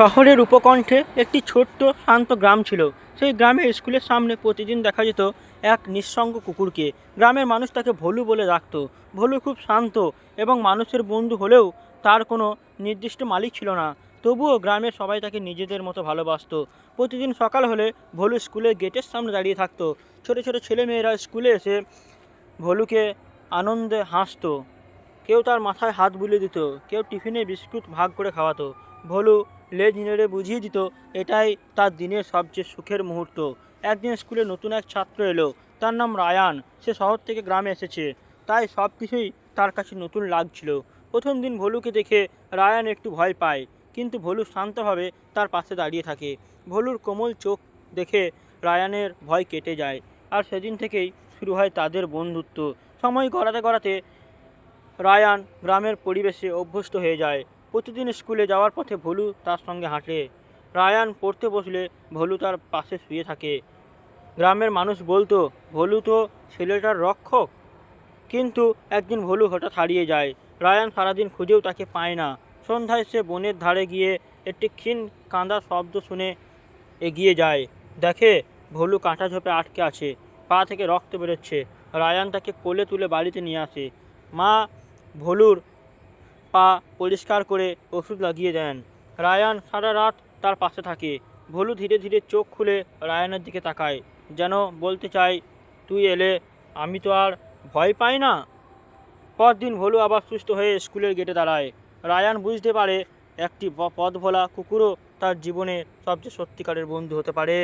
শহরের উপকণ্ঠে একটি ছোট্ট শান্ত গ্রাম ছিল। সেই গ্রামের স্কুলের সামনে প্রতিদিন দেখা যেত এক নিঃসঙ্গ কুকুরকে। গ্রামের মানুষ তাকে ভলু বলে ডাকতো। ভলু খুব শান্ত এবং মানুষের বন্ধু হলেও তার কোনো নির্দিষ্ট মালিক ছিল না। তবুও গ্রামের সবাই তাকে নিজেদের মতো ভালোবাসতো। প্রতিদিন সকাল হলে ভলু স্কুলের গেটের সামনে দাঁড়িয়ে থাকতো। ছোটো ছোটো ছেলেমেয়েরা স্কুলে এসে ভলুকে আনন্দে হাসতো। কেউ তার মাথায় হাত বুলিয়ে দিত, কেউ টিফিনে বিস্কুট ভাগ করে খাওয়াতো। ভলু লেজ নেড়ে বুঝিয়ে দিত, এটাই তার দিনের সবচেয়ে সুখের মুহূর্ত। একদিন স্কুলে নতুন এক ছাত্র এলো, তার নাম রায়ান। সে শহর থেকে গ্রামে এসেছে। তাই সব কিছুই তার কাছে নতুন লাগছিল। প্রথম দিন ভলুকে দেখে রায়ান একটু ভয় পায়, কিন্তু ভলু শান্তভাবে তার পাশে দাঁড়িয়ে থাকে। ভলুর কোমল চোখ দেখে রায়ানের ভয় কেটে যায়, আর সেদিন থেকেই শুরু হয় তাদের বন্ধুত্ব। সময় গড়াতে গড়াতে রায়ান গ্রামের পরিবেশে অভ্যস্ত হয়ে যায়। প্রতিদিন স্কুলে যাওয়ার পথে ভলু তার সঙ্গে হাঁটে। রায়ান পড়তে বসলে ভলু তার পাশে শুয়ে থাকে। গ্রামের মানুষ বলতো, ভলু তো ছেলেটার রক্ষক। কিন্তু একদিন ভলু হঠাৎ হারিয়ে যায়। রায়ান সারাদিন খুঁজেও তাকে পায় না। সন্ধ্যায় সে বনের ধারে গিয়ে একটি ক্ষীণ কাঁদার শব্দ শুনে এগিয়ে যায়। দেখে ভলু কাঁটা ঝোপে আটকে আছে, পা থেকে রক্ত বেরোচ্ছে। রায়ান তাকে কোলে তুলে বাড়িতে নিয়ে আসে। মা, ভলুর পা পরিষ্কার করে ওষুধ লাগিয়ে দেন। রায়ান সারা রাত তার পাশে থাকে। ভলু ধীরে ধীরে চোখ খুলে রায়ানের দিকে তাকায়, যেন বলতে চাই তুই এলে, আমি তো আর ভয় পাই না? পরদিন ভলু আবার সুস্থ হয়ে স্কুলের গেটে দাঁড়ায়। রায়ান বুঝতে পারে, একটি পথ ভোলা কুকুরও তার জীবনে সবচেয়ে সত্যিকারের বন্ধু হতে পারে।